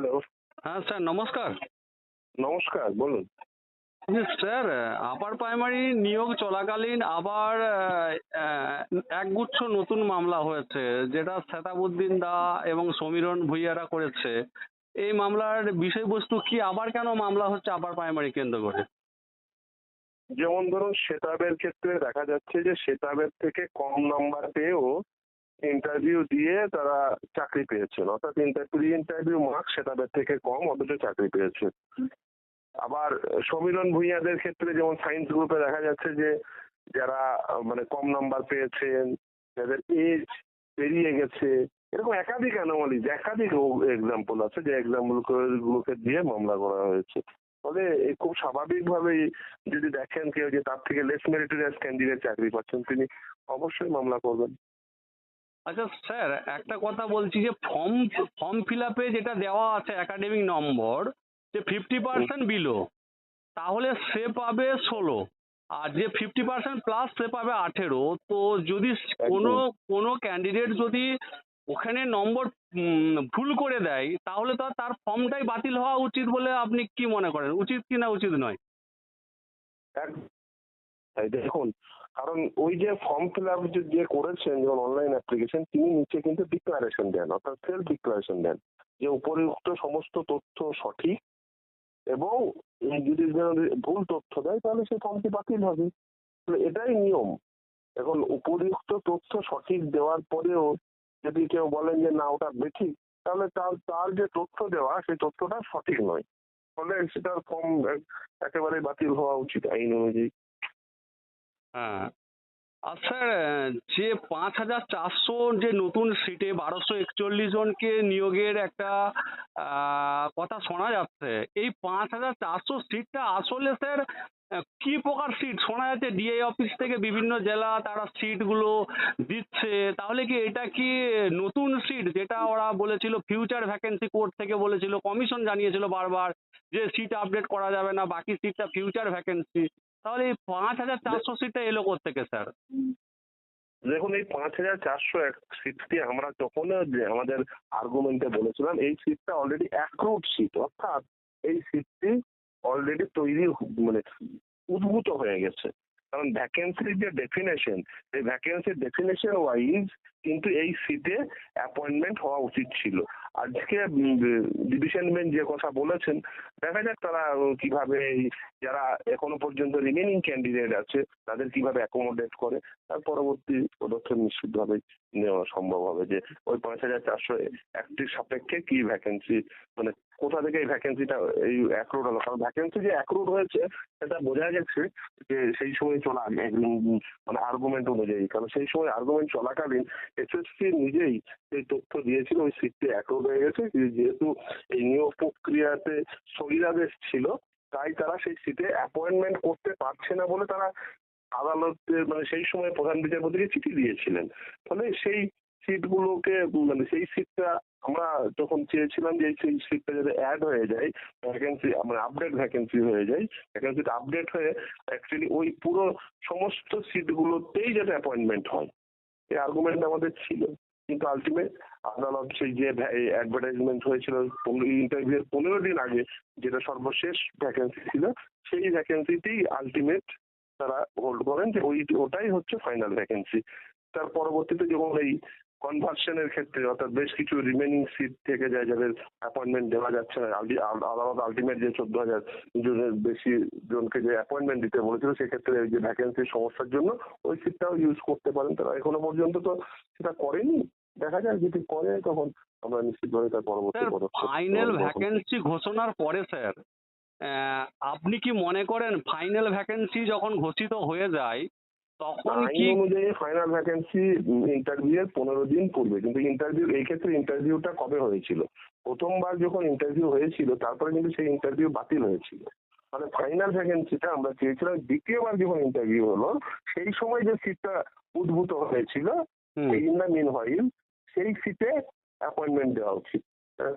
Hello হ্যাঁ sir নমস্কার। নমস্কার বলুন। স্যার আপার প্রাইমারি নিয়োগ চলাকালীন আবার একগুচ্ছ নতুন মামলা হয়েছে যেটা সেতাবুদ্দিন দা এবং সমীরণ ভুইয়ারা করেছে। এই মামলার বিষয়বস্তু কি আবার কেন মামলা হচ্ছে আপার প্রাইমারি কেন্দ্র করে? যেমন ধরুন সেতাবের ক্ষেত্রে দেখা যাচ্ছে যে সেতাবের থেকে কম নাম্বার পেয়েও ইন্টারভিউ দিয়ে তারা চাকরি পেয়েছেন। অর্থাৎ প্রি ইন্টারভিউ মার্কস সেতাবের থেকে কম, অথচ চাকরি পেয়েছে আবার সমীরণ ভূঁইয়াদের ক্ষেত্রে যেমন সায়েন্স গ্রুপে দেখা যাচ্ছে যে, যারা মানে কম নাম্বার পেয়েছেন, যাদের এজ পেরিয়ে গেছে, এরকম একাধিক অ্যানোমালিজ একাধিক এক্সাম্পল আছে যে এক্সাম্পল গুলোকে দিয়ে মামলা করা হয়েছে। ফলে খুব স্বাভাবিকভাবেই যদি দেখেন কেউ যে তার থেকে লেস মেরিটোরিয়াস ক্যান্ডিডেট চাকরি পাচ্ছেন, তিনি অবশ্যই মামলা করবেন। আচ্ছা স্যার একটা কথা বলছি যে ফর্ম ফর্ম ফিল আপে যেটা দেওয়া আছে একাডেমিক নম্বর যে ফিফটি পার্সেন্ট বিলো তাহলে সে পাবে ষোলো। আর যে ফিফটি পার্সেন্ট প্লাস সে পাবে আঠেরো। তো যদি কোনো কোনো ক্যান্ডিডেট যদি ওখানে নম্বর ভুল করে দেয় তাহলে তো আর তার ফর্মটাই বাতিল হওয়া উচিত বলে আপনি কি মনে করেন? উচিত কি না উচিত নয়? দেখুন কারণ ওই যে ফর্ম ফিল আপ যে করেছেন যেমন অনলাইন অ্যাপ্লিকেশন তিনি নিচে কিন্তু ডিক্লারেশন দেন, অর্থাৎ সেলফ ডিক্লারেশন দেন, যে উপরিউক্ত সমস্ত তথ্য সঠিক এবং যদি ভুল তথ্য দেয়, তাহলে সেই ফর্মটি বাতিল হবে। এটাই নিয়ম। এখন উপরিউক্ত তথ্য সঠিক দেওয়ার পরেও যদি কেউ বলেন যে, না, ওটা বেঠিক, তাহলে তার তার যে তথ্য দেওয়া, সেই তথ্যটা সঠিক নয়। ফলে সেটার ফর্ম একেবারে বাতিল হওয়া উচিত আইন অনুযায়ী। হ্যাঁ। আর স্যার যে পাঁচ হাজার চারশো যে নতুন সিটে বারোশো একচল্লিশ জনকে নিয়োগের একটা কথা শোনা যাচ্ছে, এই পাঁচ হাজার চারশো সিটটা আসলে স্যার কি প্রকার সিট? শোনা যাচ্ছে ডিআই অফিস থেকে বিভিন্ন জেলা তারা সিটগুলো দিচ্ছে, তাহলে কি এটা কি নতুন সিট যেটা ওরা বলেছিল ফিউচার ভ্যাকেন্সি কোর্ট থেকে বলেছিল, কমিশন জানিয়েছিল বারবার যে সিট আপডেট করা যাবে না, বাকি সিটটা ফিউচার ভ্যাকেন্সি? তাহলে এই পাঁচ হাজার চারশো সিটটা এলো থেকে স্যার? দেখুন, এই পাঁচ হাজার চারশো এক সিটটি আমরা তখন যে আমাদের আর্গুমেন্টে বলেছিলাম, এই সিটটা অলরেডি অ্যাক্রুড সিট অর্থাৎ এই সিটটি অলরেডি তৈরি মানে উদ্ভূত হয়ে গেছে। কারণ ভ্যাকেন্সির যে ডেফিনেশন এই ভ্যাকেন্সির ডেফিনেশন ওয়াইজ কিন্তু এই সিটে অ্যাপয়েন্টমেন্ট হওয়া উচিত ছিল। আজকে ডিভিশন বেঞ্চ যে কথা বলেছেন, দেখা যাক তারা কীভাবে যারা এখনও পর্যন্ত রিমেনিং ক্যান্ডিডেট আছে, তাদের কীভাবে অ্যাকোমোডেট করে। তার পরবর্তী পদক্ষেপ নিশ্চিতভাবে নেওয়া সম্ভব হবে যে, ওই পাঁচ হাজার চারশো একটির সাপেক্ষে কি ভ্যাকেন্সি মানে কোথা থেকে এই ভ্যাকেন্সিটা এই অ্যাক্রুড হলো? কারণ ভ্যাকেন্সি যে অ্যাক্রুড হয়েছে, সেটা বোঝা গেছে যে সেই সময় চলা মানে আর্গুমেন্ট অনুযায়ী। কারণ সেই সময় আর্গুমেন্ট চলাকালীন এসএসসি নিজেই এই তথ্য দিয়েছিল, ওই সিটটি অ্যাক্রুড হয়ে গেছে যেহেতু এই নিয়োগ প্রক্রিয়াতে স্থগিতাদেশ ছিল, তাই তারা সেই সিটে অ্যাপয়েন্টমেন্ট করতে পারছে না বলে তারা আদালতে মানে সেই সময় প্রধান বিচারপতিকে চিঠি দিয়েছিলেন। ফলে সেই সিটগুলোকে মানে সেই সিটটা আমরা যখন চেয়েছিলাম যে সেই সিটটা যাতে অ্যাড হয়ে যায় ভ্যাকেন্সি মানে আপডেট ভ্যাকেন্সি হয়ে যায় ভ্যাকেন্সিটা আপডেট হয়ে অ্যাকচুয়ালি ওই পুরো সমস্ত সিটগুলোতেই যাতে অ্যাপয়েন্টমেন্ট হয়। এই আর্গুমেন্ট আমাদের ছিল। কিন্তু আলটিমেট আদালত সেই যে অ্যাডভার্টাইজমেন্ট হয়েছিল ইন্টারভিউর পনেরো দিন আগে, যেটা সর্বশেষ ভ্যাকেন্সি ছিল, সেই ভ্যাকেন্সিতেই আলটিমেট তারা হোল্ড করেন যে ওই, ওটাই হচ্ছে ফাইনাল ভ্যাকেন্সি তার পরবর্তীতে যখন এই কনভার্সনের ক্ষেত্রে, অর্থাৎ বেশ কিছু রিমেনিং সিট থেকে যায়, যাদের অ্যাপয়েন্টমেন্ট দেওয়া যাচ্ছে না আদালত আলটিমেট যে চোদ্দ হাজার জনের বেশি জনকে যে অ্যাপয়েন্টমেন্ট দিতে বলেছিল, সেক্ষেত্রে যে ভ্যাকেন্সির সমস্যার জন্য ওই সিটটাও ইউজ করতে পারেন। তারা এখনও পর্যন্ত তো সেটা করেনি। দেখা যাক যদি করে তখন আমরা নিশ্চিতভাবে তার পরবর্তী পদক্ষেপ ফাইনাল। ভ্যাকেন্সি ঘোষণার পরে স্যার আহ, আপনি কি মনে করেন ফাইনাল ভ্যাকেন্সি যখন ঘোষিত হয়ে যায় তখন কি অনুযায়ী ফাইনাল ভ্যাকেন্সি ইন্টারভিউ এর পনেরো দিন পূর্বে কিন্তু ইন্টারভিউ এই ক্ষেত্রে ইন্টারভিউটা কবে হয়েছিল? প্রথমবার যখন ইন্টারভিউ হয়েছিল তারপরে কিন্তু সেই ইন্টারভিউ বাতিল হয়েছিল। মানে ফাইনাল ভ্যাকেন্সিটা আমরা চেয়েছিলাম দ্বিতীয়বার যখন ইন্টারভিউ হলো সেই সময় যে সিটটা উদ্ভূত হয়েছিল ইন দ্য মিন হোয়াইল সেই সিটে অ্যাপয়েন্টমেন্ট দেওয়া উচিত।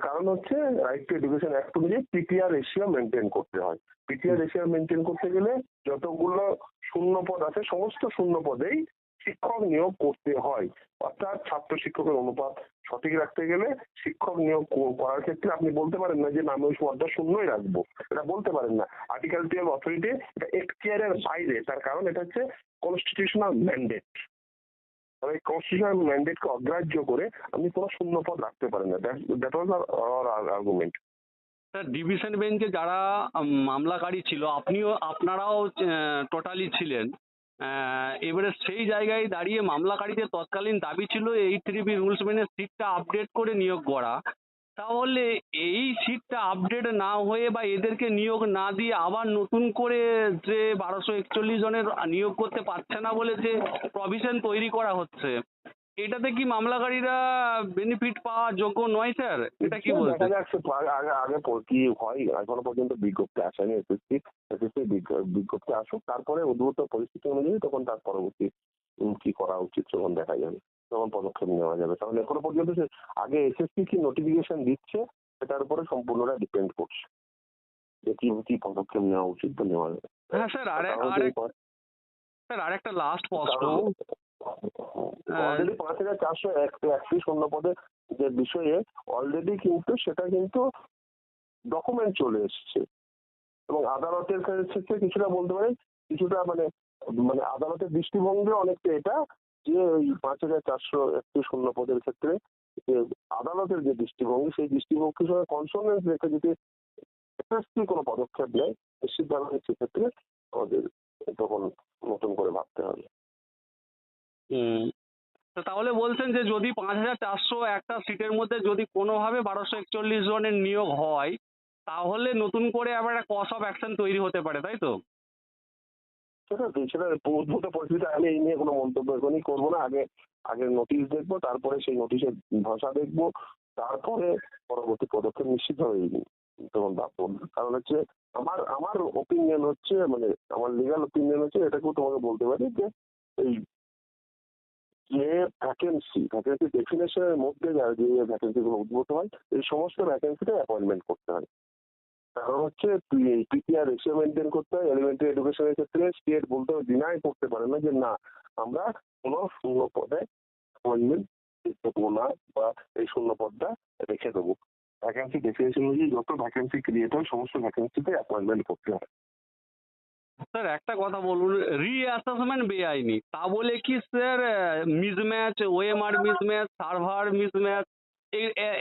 কারণ হচ্ছে রাইট টু এডুকেশন অ্যাক্ট অনুযায়ী পিটিআর রেশিও মেনটেন করতে হয়। পিটিআর রেশিও মেনটেন করতে গেলে যতগুলো শূন্য পদ আছে, সমস্ত শূন্য পদেই শিক্ষক নিয়োগ করতে হয়। অর্থাৎ ছাত্র শিক্ষকের অনুপাত সঠিক রাখতে গেলে শিক্ষক নিয়োগ করার ক্ষেত্রে আপনি বলতে পারেন না যে আমি ওই পদটা শূন্যই রাখব। এটা বলতে পারেন না। আর্টিকেল টুয়েলভ অথরিটি এটা এখতিয়ারের বাইরে। তার কারণ এটা হচ্ছে কনস্টিটিউশনাল ম্যান্ডেট তবে কনস্টিটিউশনাল ম্যান্ডেটকে অগ্রাহ্য করে আপনি কোনো শূন্য পদ রাখতে পারেন না। That was our argument sir division বেঞ্চে যারা মামলাকারী ছিল, আপনিও, আপনারাও টোটালি ছিলেন। এবারে সেই জায়গায় দাঁড়িয়ে মামলাকারীদের তৎকালীন দাবি ছিল, এই থ্রি বি রুলস মেনে সিটটা আপডেট করে নিয়োগ করা। তাহলে এই সিটটা আপডেট না হয়ে বা এদেরকে নিয়োগ না দিয়ে আবার নতুন করে যে বারোশো একচল্লিশ জনের নিয়োগ করতে পারছে না বলে যে প্রভিশন তৈরি করা হচ্ছে এটাতে কি মামলাকারীরা বেনিফিট পাওয়ার যোগ্য নয় স্যার এটা কি বলছেন? আগে কি হয় এখনও পর্যন্ত বিজ্ঞপ্তি আসেনি এসএসসি এসএসসি বিজ্ঞপ্তি আসুক তারপরে উদ্ভূত পরিস্থিতি অনুযায়ী তখন তার পরবর্তী কি করা উচিত তখন দেখা যাবে। তখন পদক্ষেপ নেওয়া যাবে। কারণ এখনও পর্যন্ত সে আগে এসএসসি কি নোটিফিকেশন দিচ্ছে সেটার উপরে সম্পূর্ণটা ডিপেন্ড করছে। যে কি কি পদক্ষেপ নেওয়া উচিত তো নেওয়া যাবে। হ্যাঁ স্যার আরে কারণ আরে স্যার আরেকটা লাস্ট প্রশ্ন। অলরেডি পাঁচ হাজার চারশো একটি শূন্য পদে যে বিষয়ে অলরেডি কিন্তু সেটা কিন্তু ডকুমেন্ট চলে এসছে। এবং আদালতের ক্ষেত্রে কিছুটা বলতে পারেন কিছুটা মানে মানে আদালতের দৃষ্টিভঙ্গি অনেকটা এটা যে ওই পাঁচ হাজার চারশো একটি শূন্য পদের ক্ষেত্রে আদালতের যে দৃষ্টিভঙ্গি, সেই দৃষ্টিভঙ্গির সঙ্গে কনসোনেন্স রেখে যদি কোনো পদক্ষেপ নেয় নিশ্চিতভাবে সেক্ষেত্রে আমাদের তখন নতুন করে ভাবতে হবে। তো তাহলে বলছেন যে যদি পাঁচ হাজার চারশো একটা সিটের মধ্যে যদি কোনোভাবে বারোশো একচল্লিশ জনের নিয়োগ হয়, তাহলে নতুন করে আবার একটা কস অফ অ্যাকশন তৈরি হতে পারে, তাই তো? সেটা উদ্ভূত পরিস্থিতি আমি এই নিয়ে কোনো মন্তব্য এখনই করব না। আগে আগে নোটিশ দেখব, তারপরে সেই নোটিশের ভাষা দেখব, তারপরে পরবর্তী পদক্ষেপ নিশ্চিতভাবে তখন ভাববো কারণ হচ্ছে আমার আমার ওপিনিয়ন হচ্ছে মানে আমার লিগাল ওপিনিয়ন হচ্ছে, এটাকেও তোমাকে বলতে পারি যে এই যে ভ্যাকেন্সি ভ্যাকেন্সি ডেফিনেশনের মধ্যে যা ভ্যাকেন্সিগুলো উদ্ভূত হয়, এই সমস্ত ভ্যাকেন্সিতে অ্যাপয়েন্টমেন্ট করতে হয়। কারণ হচ্ছে পিটিআর রেশিও মেনটেন করতে হয় এলিমেন্টারি এডুকেশনের ক্ষেত্রে স্টেট বলতে ডিনাই করতে পারে না যে না, আমরা কোনো শূন্য পদে অ্যাপয়েন্টমেন্ট দেবো না বা এই শূন্য পদটা রেখে দেবো। ভ্যাকেন্সি ডেফিনেশন অনুযায়ী যত ভ্যাকেন্সি ক্রিয়েট হয়, সমস্ত ভ্যাকেন্সিতে অ্যাপয়েন্টমেন্ট করতে হয়। স্যার একটা কথা বলুন রিঅ্যাসেসমেন্ট বেআইনি। তা বলে কি sir mismatch OMR mismatch server mismatch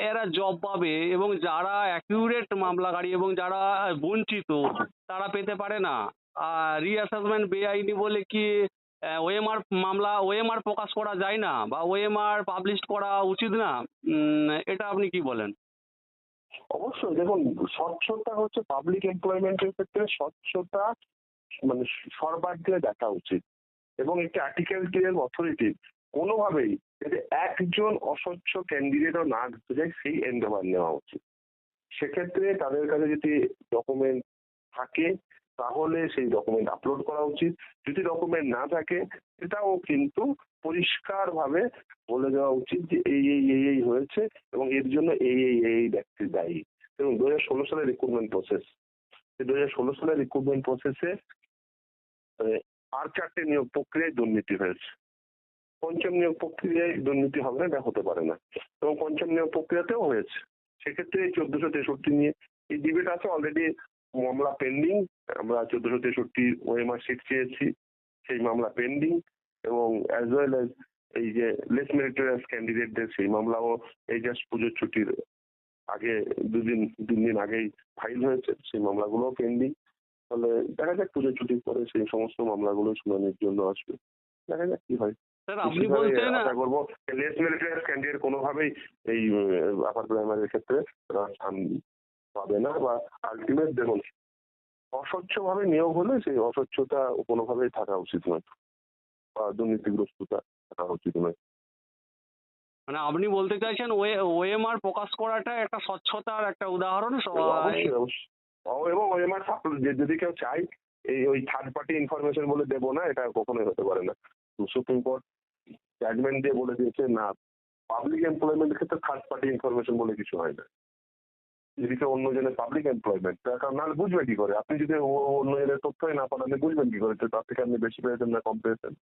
এরা জব পাবে এবং যারা অ্যাকিউরেট মামলাকারী এবং যারা বঞ্চিত, তারা পেতে পারে না। আর রিঅ্যাসেসমেন্ট বেআইনি বলে কি ওএমআর মামলা ওএমআর প্রকাশ করা যায় না বা ওএমআর পাবলিশ করা উচিত না? এটা আপনি কি বলেন? অবশ্যই। দেখুন, স্বচ্ছতা হচ্ছে পাবলিক এমপ্লয়মেন্টের ক্ষেত্রে স্বচ্ছতা মানে সর্বাগ্রে দেখা উচিত। এবং একটি আর্টিকেল টুয়েলভ অথরিটি কোনোভাবেই যাতে একজন অস্বচ্ছ ক্যান্ডিডেটও না ঢুকে যায় সেই এন্ডোভার নেওয়া উচিত। সেক্ষেত্রে তাদের কাছে যদি ডকুমেন্ট থাকে, তাহলে সেই ডকুমেন্ট আপলোড করা উচিত। যদি ডকুমেন্ট না থাকে, সেটাও কিন্তু পরিষ্কারভাবে বলে দেওয়া উচিত যে এই এই এই এই হয়েছে এবং এর জন্য এই এই এই এই ব্যক্তি দায়ী। এবং দু হাজার ষোলো সালের রিক্রুটমেন্ট প্রসেস দু হাজার ষোলো সালের রিক্রুটমেন্ট প্রসেসে আর চারটে নিয়োগ প্রক্রিয়ায় দুর্নীতি হয়েছে। পঞ্চম নিয়োগ প্রক্রিয়ায় দুর্নীতি হবে না এটা হতে পারে না। এবং পঞ্চম নিয়োগ প্রক্রিয়াতেও হয়েছে। সেক্ষেত্রে এই চোদ্দশো তেষট্টি নিয়ে এই ডিবেট আছে অলরেডি মামলা পেন্ডিং আমরা চোদ্দশো তেষট্টি ওএমআর সিট চেয়েছি, সেই মামলা পেন্ডিং এবং অ্যাজ ওয়েল অ্যাজ এই যে লেস মেরিটোরিয়াস ক্যান্ডিডেটদের সেই মামলাও এই জাস্ট পুজোর ছুটির আগে দুদিন, তিন দিন আগেই ফাইল হয়েছে, সেই মামলাগুলোও পেন্ডিং ফলে দেখা যাক পুজোর ছুটির পরে সেই সমস্ত মামলাগুলো শুনানির জন্য আসবে। দেখা যাক কি হয়। স্যার আপনি বলছেন আশা করব লেস মেরিটোরিয়াস ক্যান্ডিডেট কোনোভাবেই এই আপার প্রাইমারির ক্ষেত্রে তারা স্থান পাবে না বা আলটিমেট দেখুন অস্বচ্ছভাবে নিয়োগ হলে সেই অস্বচ্ছতা কোনোভাবেই থাকা উচিত নয় বা দুর্নীতিগ্রস্ততা থাকা উচিত নয়। মানে আপনি বলতে চাইছেন ওএমআর প্রকাশ করাটা একটা স্বচ্ছতার একটা উদাহরণ? এবং ওএমআর যদি কেউ চাই এই ওই থার্ড পার্টি ইনফরমেশন বলে দেবো না এটা কখনোই হতে পারে না। সুপ্রিম কোর্ট জাজমেন্ট দিয়ে বলে দিয়েছে, না পাবলিক এমপ্লয়মেন্টের ক্ষেত্রে থার্ড পার্টি ইনফরমেশন বলে কিছু হয় না। যদি অন্যজনের পাবলিক এমপ্লয়মেন্ট কারণ নাহলে বুঝবে কি করে? আপনি যদি ও- অন্যজনের তথ্যই না পান আপনি বুঝবেন কি করে? তার থেকে আপনি বেশি পেয়েছেন না কম পেয়েছেন?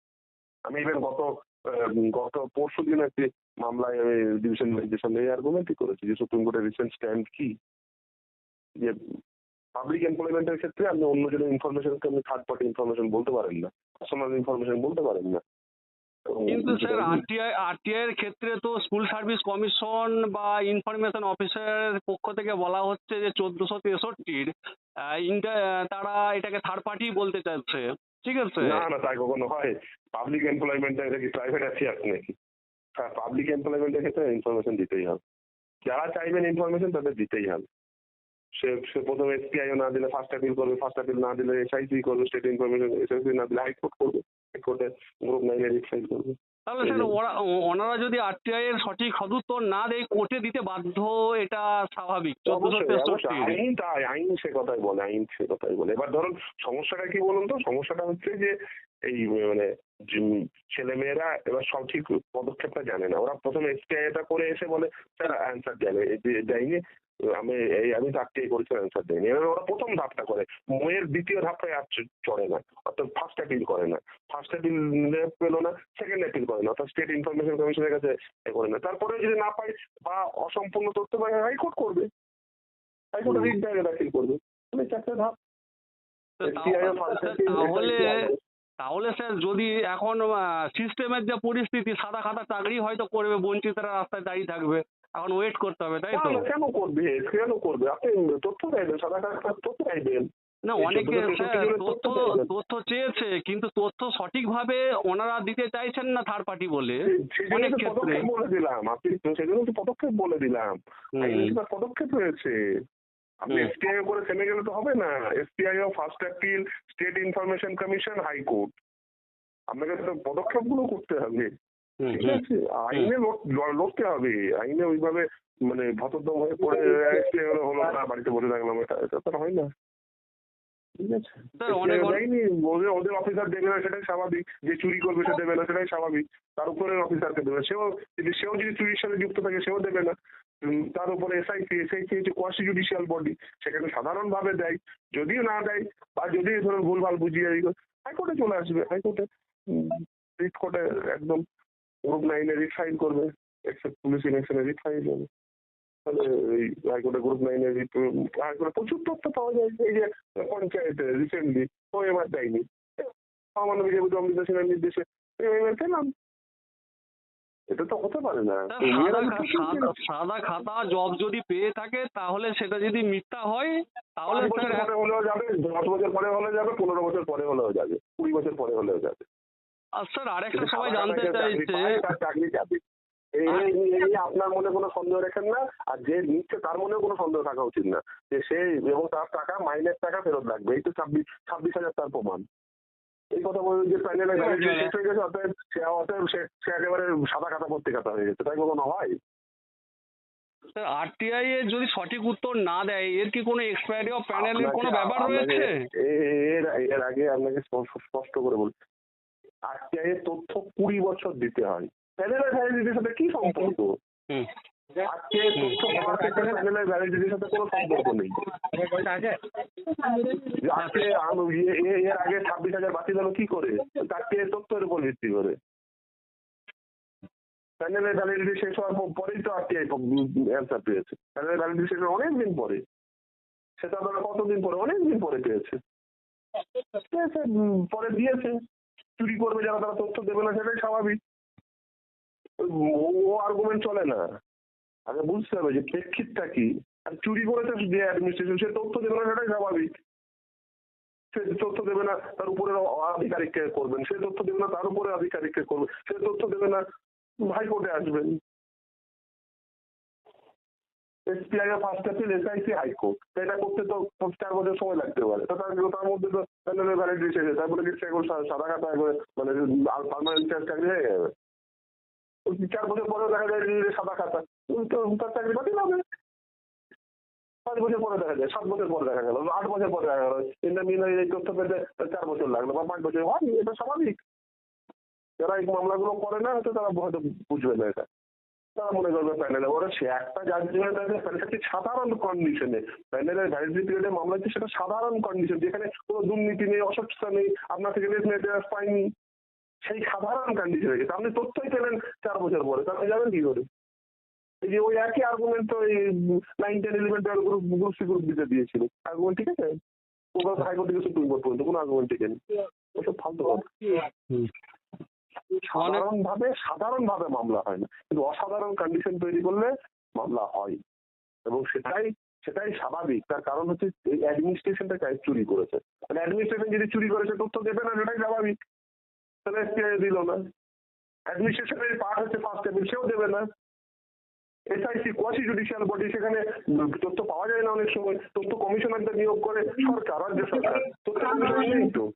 আমি ইভেন গত গত পরশু দিন একটি মামলায় আমি ডিভিশন বেঞ্চের সামনে এই আর্গুমেন্টই করেছি যে সুপ্রিম কোর্টের রিসেন্ট স্ট্যান্ড কি? যে পাবলিক এমপ্লয়মেন্টের ক্ষেত্রে আপনি অন্যজনের ইনফরমেশনকে আপনি থার্ড পার্টি ইনফরমেশন বলতে পারেন না। পার্সোনাল ইনফরমেশন বলতে পারেন না। কিন্তু স্যার আরটিআই আরটিআই এর ক্ষেত্রে তো স্কুল সার্ভিস কমিশন বা ইনফরমেশন অফিসারের পক্ষ থেকে বলা হচ্ছে যে চোদ্দশো তেষট্টির তারা এটাকে থার্ড পার্টি বলতে চাচ্ছে ঠিক আছে? না না তাই কখনো হয়। পাবলিক এমপ্লয়মেন্টে এটা কি প্রাইভেট অ্যাফেয়ার্স নাকি হ্যাঁ পাবলিক এমপ্লয়মেন্টের ক্ষেত্রে ইনফরমেশন দিতেই হবে। যারা চাইবেন ইনফরমেশন তাদের দিতেই হবে। সে সে প্রথমে এসপিআইও না দিলে ফার্স্ট অ্যাপিল করবে ফার্স্ট অ্যাপিল না দিলে এসআইসি করবে স্টেট ইনফরমেশন এসআইসি না দিলে হাইকোর্ট করবে হাইকোর্টে গ্রুপ নাইনে রিট ফাইল করবে। তাহলে স্যার ওরা ওনারা যদি আরটিআই এর সঠিক সদুত্তর না দেয় কোর্টে দিতে বাধ্য এটা স্বাভাবিক। আইন তাই আইন সে কথাই বলে আইন সে কথাই বলে। এবার ধরুন সমস্যাটা কি বলুন তো? সমস্যাটা হচ্ছে যে এই মানে ছেলে মেয়েরা এবার সঠিক পদক্ষেপটা জানে না। ওরা প্রথমে এসটিআইটা করে এসে বলে স্যার অ্যান্সার দেয়নি দেয়নি আমি এই আমি চারটে করেছি অ্যান্সার দেয়নি এবার ওরা প্রথম ধাপটা করে। ময়ের দ্বিতীয় ধাপটায় আর চড়ে না। অর্থাৎ ফার্স্ট অ্যাপিল করে না। ফার্স্ট অ্যাপিল পেল না সেকেন্ড অ্যাপিল করে না। অর্থাৎ স্টেট ইনফরমেশন কমিশনের কাছে করে না। তারপরে যদি না পাই বা অসম্পূর্ণ তথ্য পাই হাইকোর্ট করবে। হাইকোর্টে রিট দায়ের দাখিল করবে। মানে চারটে ধাপ। তাহলে তাহলে স্যার যদি এখন সিস্টেমের যে পরিস্থিতি সাদা খাতা চাকরি হয়তো করবে বঞ্চিতরা রাস্তায় দাঁড়িয়ে থাকবে। এখন ওয়েট করতে হবে তাই তো? কেন করবে? কেন করবে? আপনি তথ্য চাইবেন সাদা কাগজ তথ্য চাইবেন না অনেকে জনের তথ্য তথ্য চেয়েছে কিন্তু তথ্য সঠিকভাবে ওনারা দিতে চাইছেন না থার্ড পার্টি বলে। অনেক ক্ষেত্রে পদক্ষেপ বলে দিলাম। আপনি সেই জন্য তো পদক্ষেপ বলে দিলাম। পদক্ষেপ রয়েছে। আপনি। এসটিআই করে থেমে গেলে তো হবে না। এসটিআই ও first appeal state information commission high court আপনাকে তো পদক্ষেপগুলো করতে হবে। ঠিক আছে আইনে লড়- লড়- লড়তে হবে আইনে ওইভাবে মানে ভতদ্দম হয়ে পড়ে হলো হলো না বাড়িতে বসে থাকলাম এটা এটা তো হয় না। ওদের ওদের অফিসার দেবে না সেটাই স্বাভাবিক। যে চুরি করবে সে দেবে না সেটাই স্বাভাবিক। তার উপরে অফিসারকে দেবে সেও যদি সেও যদি চুরির সাথে যুক্ত থাকে সেও দেবে না। উম, তার উপরে এসআইসি এসআইসি হচ্ছে কোয়াসি জুডিশিয়াল বডি সেখানে সাধারণভাবে দেয়। যদিও না দেয় বা যদি ধরুন ভুলভাল বুঝিয়ে হাইকোর্টে চলে আসবে হাইকোর্টে। রিট কোর্টে একদম। গ্রুপ নাইনে রিট ফাইল করবে এক্সেপ্ট পুলিশ ইলেকশনে রিট ফাইল হবে। তাহলে এই হাইকোর্টে গ্রুপ নাইনে রিট হাইকোর্টে প্রচুর তথ্য পাওয়া যায় এই যে পঞ্চায়েতে রিসেন্টলি ও এবার দেয়নি। সামান্য বিজেপি অমৃত সেনের নির্দেশে এবার পেলাম। এটা তো হতে পারে না। সাদা খাতা জব যদি পেয়ে থাকে তাহলে সেটা যদি মিথ্যা হয় তাহলে বছর পরে হলেও যাবে দশ বছর পরে হলেও যাবে পনেরো বছর পরে হলেও যাবে কুড়ি বছর পরে হলেও যাবে। আর স্যার আরেকটা সবাই জানতে চাইছে। তার এই আপনার মনে কোনো সন্দেহ রাখেন না? আর যে নিচ্ছে তার মনেও কোনো সন্দেহ থাকা উচিত না। যে সে এবং তার টাকা মাইনের টাকা ফেরত লাগবে। এই তো ছাব্বিশ ছাব্বিশ হাজার তার প্রমাণ। এই কথা বলে যে ভ্যালিডিটি শেষ হয়ে গেছে অতএব সে অতএব সে একেবারে সাদা খাতা ভর্তি খাতা হয়ে গেছে। তাই কখনো হয়? স্যার আরটিআই এর যদি সঠিক উত্তর না দেয় এর কি কোনো এক্সপায়ারি অফ প্যানেলের কোনো ব্যাপার রয়েছে? এর এর আগে আপনাকে স্পষ্ট- স্পষ্ট করে বলি। আরটিআই এর তথ্য কুড়ি বছর দিতে হয়। প্যানেলের ভ্যালিডিটির সাথে কি সম্পর্ক? হুম। আজকে তথ্য পাওয়ার ক্ষেত্রে প্যানেলের ভ্যালিডিটির সাথে কোনো সম্পর্ক নেই। আজকে আম- এ- এ- এর আগে ছাব্বিশ হাজার বাতিল হলো কি করে? চারটে তথ্যের উপর ভিত্তি করে। প্যানেলের ভ্যালিডিটি শেষ হওয়ার পর- পরেই তো আরটিআই অ্যান্সার পেয়েছে। প্যানেলের ভ্যালিডিটি শেষ হওয়ার অনেক দিন পরে। সেটা আপনারা কতদিন পরে? অনেক দিন পরে পেয়েছে। পেয়েছে, উম, পরে দিয়েছে। চুরি করবে যারা তারা তথ্য দেবে না, সেটাই স্বাভাবিক। ও আর্গুমেন্ট চলে না। আগে বুঝতে হবে যে প্রেক্ষিতটা কি। আর চুরি করেছে যে অ্যাডমিনিস্ট্রেশন সে তথ্য দেবে না, সেটাই স্বাভাবিক। সে তথ্য দেবে না, তার উপরে আধিকারিককে করবেন। সে তথ্য দেবে না, তার উপরে আধিকারিককে করবেন। সে তথ্য দেবে না, হাইকোর্টে আসবেন। SPI first appeal SIC high court এটা করতে তো চার বছর সময় লাগতে পারে। তো তার মধ্যে তো ভ্যালিডিটি শেষ তারপরে কি এখন সাদা খাতা একবারে মানে পার্মানেন্ট চাকরি হয়ে যাবে চার বছর পরে দেখা যায় সাদা খাতা। তো তার চাকরি বাতিল হবে। পাঁচ বছর পরে দেখা যায়, সাত বছর পরে দেখা গেল, আট বছর পরে দেখা গেল। ইন্টার মিন এই তথ্য পেতে চার বছর লাগল বা পাঁচ বছর। হয় এটা স্বাভাবিক। যারা এই মামলাগুলো করে না, হয়তো তারা হয়তো বুঝবে না এটা। তারা মনে করবে প্যানেলে। ওরা সে একটা জাজমেন্ট আছে সাধারণ কন্ডিশনে প্যানেলের ভ্যালিডিটি পিরিয়ডে মামলা হচ্ছে সেটা সাধারণ কন্ডিশন যেখানে কোনো দুর্নীতি নেই অস্বচ্ছতা নেই আপনার থেকে লেস মেটেরিয়ালস পাইনি সেই সাধারণ কন্ডিশন গেছে। আপনি তথ্যই পেলেন চার বছর পরে। তাহলে যাবেন কি করে? এই যে ওই একই আর্গুমেন্ট তো এই nine ten eleven twelve group group C group দিতে দিয়েছিল। আর্গুমেন্ট ঠিক আছে? কলকাতা হাইকোর্ট থেকে সুপ্রিম কোর্ট পর্যন্ত কোনো আর্গুমেন্ট ঠিক নেই ওসব ফালতু কথা। হুম। সাধারণ ভাবে সাধারণ ভাবে মামলা হয় না। কিন্তু অসাধারণ কন্ডিশন তৈরি করলে মামলা হয়। এবং সেটাই সেটাই স্বাভাবিক। তার কারণ হচ্ছে এই অ্যাডমিনিস্ট্রেশনটা চুরি করেছে। মানে অ্যাডমিনিস্ট্রেশন যদি চুরি করেছে তথ্য দেবে না, সেটাই স্বাভাবিক। তাহলে এসপিআই দিল না। অ্যাডমিনিস্ট্রেশনের পার্ট হচ্ছে ফার্স্ট টেবিল সেও দেবে না। এসআইসি কোয়াসি জুডিশিয়াল বডি সেখানে তথ্য পাওয়া যায় না অনেক সময়। তথ্য কমিশনারদের নিয়োগ করে সরকার, রাজ্য সরকার। তথ্য কমিশন নেই তো।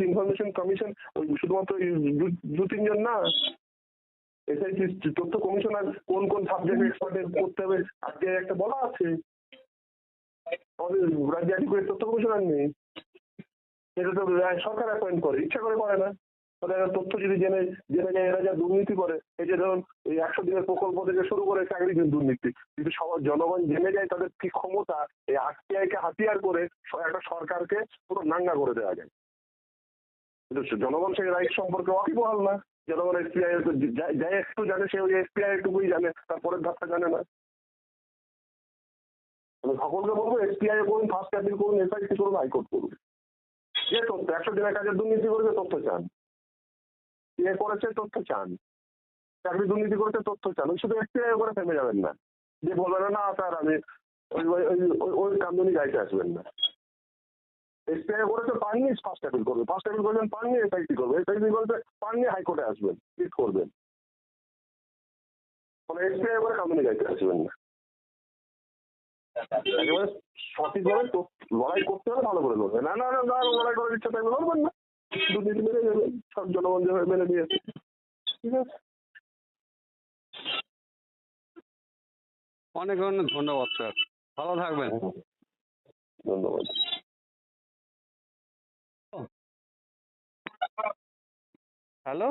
এসআইসি ইনফরমেশন কমিশন ওই শুধুমাত্র দু- তিনজন না এসআইসি তথ্য কমিশনার কোন কোন সাবজেক্ট এক্সপার্টের করতে হবে আজকে একটা বলা আছে, আমাদের রাজ্যে আধিকারিক তথ্য কমিশনার নেই। এটা তো সরকার অ্যাপয়েন্ট করে, ইচ্ছা করে করে না। তথ্য যদি জেনে জেনে যায়, এরা যা দুর্নীতি করে, এই যে ধরুন, এই একশো দিনের প্রকল্প থেকে শুরু করে চাকরি দুর্নীতি, কিন্তু সবার জনগণ জেনে যায় তাদের কি ক্ষমতা, এই আরটিআই কে হাতিয়ার করে একটা সরকারকে পুরো নাঙ্গা করে দেওয়া যায়। কিন্তু জনগণ সেই রাইট সম্পর্কে ওয়াকিবহাল না। জনগণ এসপিআই যাই একটু জানে সে ওই এসপিআই টুকুই জানে তারপরের ধাপটা জানে না। আমি সকলকে বলব এসপিআই করুন ফার্স্ট অ্যাপিল করুন এসআইসি করুন হাইকোর্ট করুন। যে তথ্য একশো দিনের কাজের দুর্নীতি করেছে তথ্য চান। এ করেছে তথ্য চান। চাকরি দুর্নীতি করেছে তথ্য চান। ওই শুধু এসপিআই করে থেমে যাবেন না। যে বলবেন না, স্যার আমি ওই ওই ওই- ওই গাইতে আসবেন না। এসপিআই করেছে পাননি ফার্স্ট অ্যাপিল করবে। ফার্স্ট অ্যাপিল করবেন পাননি এসআইসি করবে। এসআইসি করেছে পাননি হাইকোর্টে আসবেন রিট করবেন। মানে এসপিআই করে কামদুনি গাইতে আসবেন না। একেবারে সঠিকভাবে লড়াই করতে হলে ভালো করে লড়বে। না না না না লড়াই করার ইচ্ছা থাকলে লড়বেন না। দুর্নীতি মেনে যাবে সব জনগণ যেভাবে মেনে নিয়েছে ঠিক আছে? অনেক অনেক ধন্যবাদ স্যার। ভালো থাকবেন। ধন্যবাদ। হ্যালো